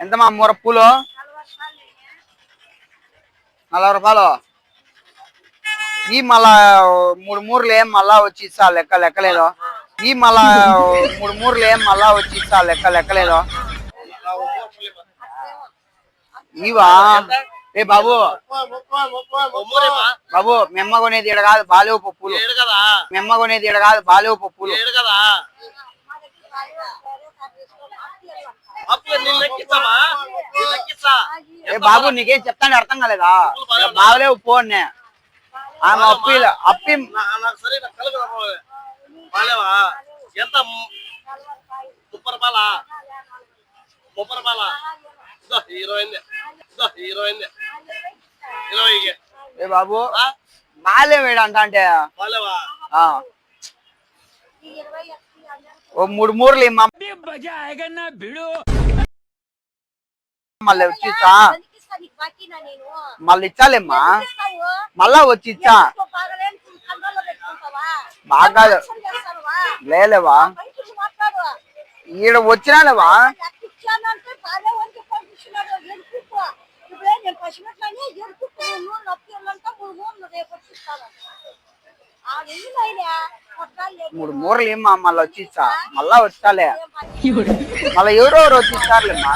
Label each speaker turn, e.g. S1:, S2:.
S1: ఎంత మా మూర పూలు? నలభై రూపాయలు. ఈ మళ్ళా మూడు మూరలు ఏం మళ్ళా వచ్చి ఇస్తా లెక్క లెక్కలేదు. ఈ మళ్ళా మూడు మూరలు ఏం మళ్ళా వచ్చి ఇస్తా లెక్క లెక్కలేదు. ఇవా? ఏ బాబు? బాబు మెమ్మ కొనేది ఈడ కాదు బాలేవు పప్పులు మెమ్మ కొనేది ఈడ కాదు బాలేవు పప్పులు ఏ బాబు నీకేం చెప్తాను అర్థం కాలేదా? బాగలేవు పో అన్నే. ఆమె అప్పి అప్పి
S2: ఎంత ముప్పై రూపాయలా ముప్పై రూపాయలా ఇరవై ఇరవై. ఇరవై.
S1: ఏ బాబు
S2: ఆ?
S1: బాలేవు ఈడ అంట అంటే. ఓ మూడు మూరలు ఇమ్మా. మళ్ళీ వచ్చి ఇచ్చా మళ్ళీ ఇచ్చాలేమ్మా? మళ్ళా వచ్చి ఇచ్చా బాగా లేలేవా? ఈడ వచ్చినాలేవా మూడు మూరలు ఇమ్మా మళ్ళీ వచ్చి ఇచ్చా మళ్ళా వచ్చాలే. మళ్ళీ ఎవరెవరు వచ్చి ఇస్తారులేమ్మా